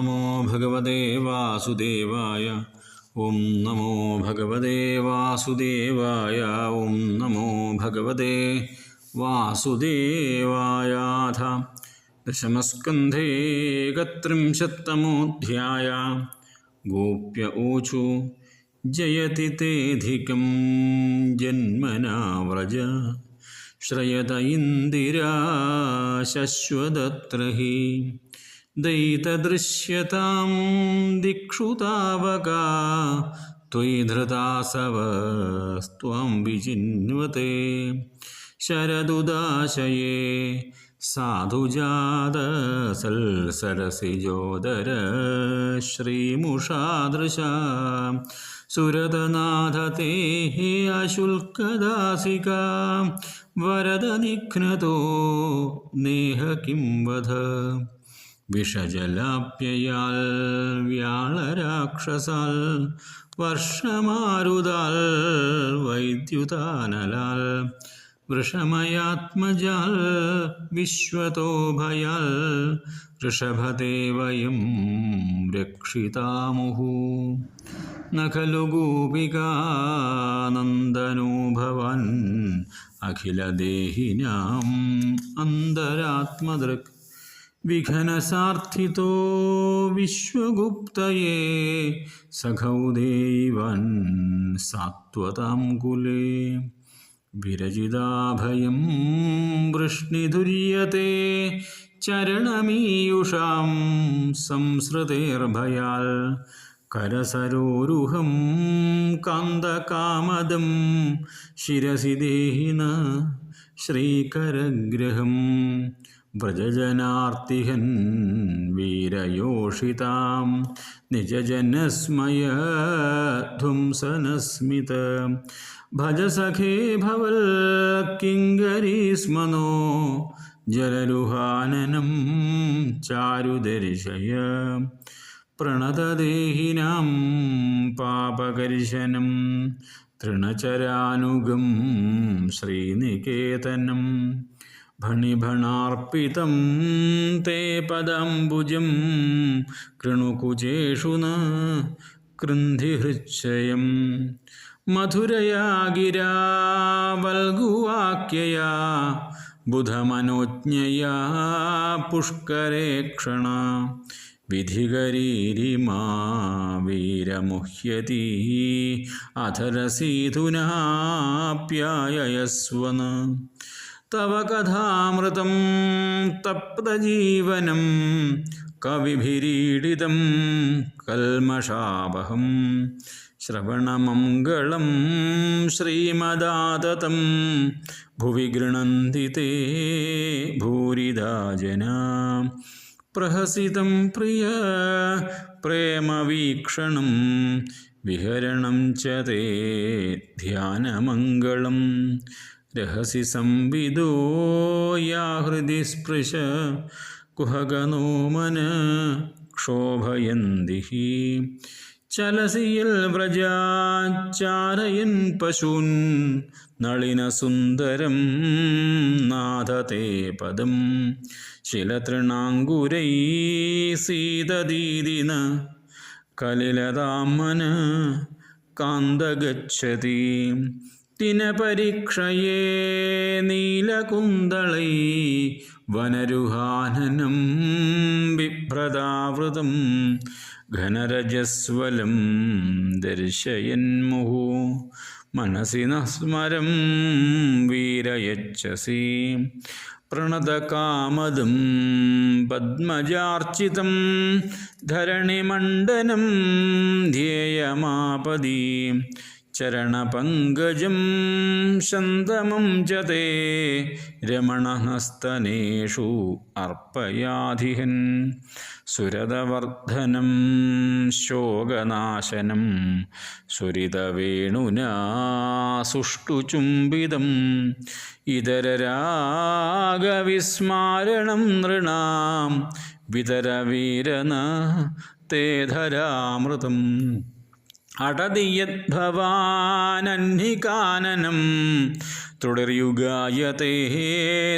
नमो भगवते वासुदेवाय। ओं नमो भगवते वासुदेवाय। ओं नमो भगवते वासुदेवायाथ दशमस्कंधे एकत्रिशत्तमोध्याय गोप्य ऊचु, जयति तेधिक जन्मना व्रज श्रयत इंदिरा शश्वदत्र दयितदृश्यतां दिक्षु तावका त्वयि धृतासवस्त्वां विचिन्वते शरदुदाशये साधुजातसल्सरसिजोदर श्रीमुषादृशा सुरतनाथ ते अशुल्कदासिका वरदनिघ्नतो नेह किं वध വിഷജലാപ്യയാൽ വ്യാളരാക്ഷസാൽ വർഷമാരുതാൽ വൈദ്യുതാനലാൽ വൃഷമയാത്മജാൽ വിശ്വതോഭയാൽ ഋഷഭത്തെ വയം രക്ഷിതാമുഹു. ന ഖലു ഗോപികാനന്ദനോ ഭവൻ അഖിലദേഹിനാം അന്തരാത്മദൃക് വിഘനസാർത്ഥിതോ വിശ്വഗുപ്തയേ സഖൗ ദേവൻ സാത്വതാം കുലേ. വിരചിതാഭയം വൃഷ്ണിധുര്യത്തെ ചരണമീയുഷാം സംസൃതേർഭയാൽ. കരസരോരുഹം കാന്തകാമദം ശിരസി ദേഹിന ശ്രീകരഗ്രഹം. വ്രജജനാർത്തിഹൻ വീരയോഷിതാം നിജജനസ്മയധ്വംസനസ്മിത ഭജ സഖേ ഭവൽ കിങ്കരീസ്മനോ ജലരുഹാനനം ചാരുദർശയ പ്രണതദേഹിനാം പാപകർശനം തൃണചരാനുഗം ശ്രീനികേതനം. ഭണിഭണാർപ്പിതം തേ പദംബുജം കൃണുകുചേഷു ന കൃന്ധിഹൃച്ഛയം. മധുരയാ ഗിരാ വൽഗുവാക്യയാ ബുധമനോജ്ഞയാ പുഷ്കരേ ക്ഷണ. വിധികരീരിമാ വീരമുഹ്യതി അധരസീധുനാപ്യായസ്വന തവ കഥാമൃതം തപ്തജീവനം കവിഭിരീഡിതം കൽമഷാപഹം ശ്രവണമംഗളം ശ്രീമദാതതം ഭുവി ഗൃണന്തി തേ ജനാ പ്രഹസിതം പ്രിയ പ്രേമവീക്ഷണം വിഹരണം ച ധ്യാനമംഗളം. രഹസി സംവിദോ യാ ഹൃദി സ്പൃശ കുഹകനോമന ക്ഷോഭയന്തി ചലസിയിൽ വ്രജാചാരയൻ പശൂൻ നളിനസുന്ദരം നാഥത്തെ പദം. ശിലതൃണാങ്കുരൈ സീതദീദിന കലിലതാമന കാന്തഗച്ഛതി. ദിനപരീക്ഷയേ നീലകുന്തളൈ വനരുഹാനനം വിപ്രതാവൃതം ഘനരജസ്വലം ദർശയന്മുഹു മനസി ന സ്മരം വീരയച്ഛസി പ്രണതകാമദം പത്മജാർച്ചിതം ധരണിമണ്ഡനം ധ്യേയമാപദി ചരണപങ്കജം ശന്തമം ചേ രമണഹസ്തനേഷു അർപ്പയാധിഹൻ സുരതവർദ്ധനം ശോകനാശനം സുരിതവേണുനാ സുഷ്ടുചുംബിതം ഇതരരാഗവിസ്മാരണം നൃണാം വിതരവീരന തേ ധരാമൃതം അടതിയദ്ഭവാനന്ഹികാനനം തുടർയുഗായത്തെ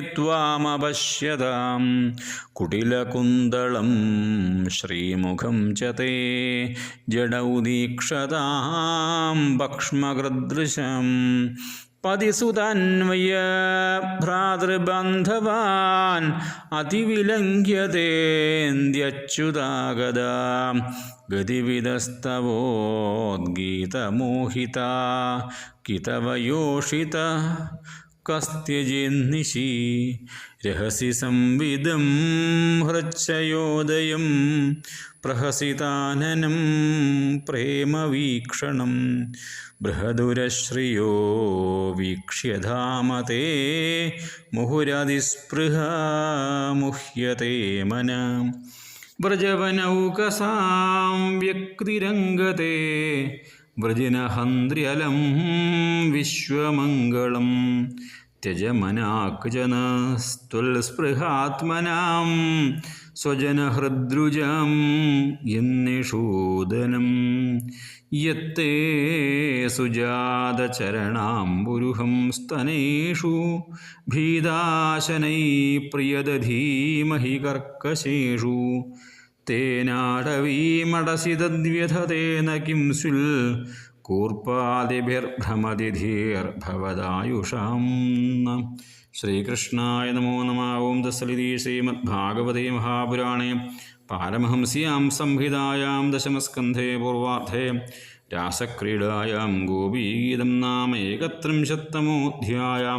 ത്വാമപശ്യതാം. കുടിലകുന്തളം ശ്രീമുഖം ച തേ ജഡൗദീക്ഷതാം ഭക്ഷ്മകൃദൃശം. പതിസുതന്വയ ഭ്രാതൃബന്ധവാൻ അതിവിലംഘ്യതേന്ദ്യച്യുതാഗത. ഗതിവിധസ്തവോദ്ഗീതമോഹിത കിതവയോഷിത കസ്ത്യജിന്നിശി രഹസി സംവിദം ഹൃച്ഛയോദയം പ്രഹസിതാനനം പ്രേമവീക്ഷണം ബൃഹദുരശ്രിയോ വീക്ഷ്യധാമതേ മുഹുരതിസ്പൃഹ മുഹ്യത്തെ മന വ്രജവനൗകസാം വ്യക്തിരംഗത്തെ വ്രജിനഹന്ത്ര്യലം വിശ്വമംഗളം ത്യജമനാക്ജനസ്ത്വൽസ്പൃഹാത്മനാം സ്വജനഹൃദ്രുജം യന്നിഷൂദനം യത്തേ സുജാതചരണാംബുരുഹം സ്തനേഷു ഭീതാശനൈ പ്രിയദധീമഹി കർക്കശേഷു തേനാടവീമടസി തദ്വ്യഥതേന കിം സ്വിൽ കൂർപ്പാദിഭിർഭ്രമതിധീർഭവദായുഷാം ശ്രീകൃഷ്ണായ നമോ നമാവും ദസലിതി ശ്രീമദ്ഭാഗവതേ മഹാപുരാണേ. പാരമഹംസ്യാം സംഹിതായാം ദശമസ്കന്ധേ പൂർവാർദ്ധേ. രാസക്രീഡായാം ഗോപീഗീതം നാമ ഏകത്രിംശത്തമോऽധ്യായ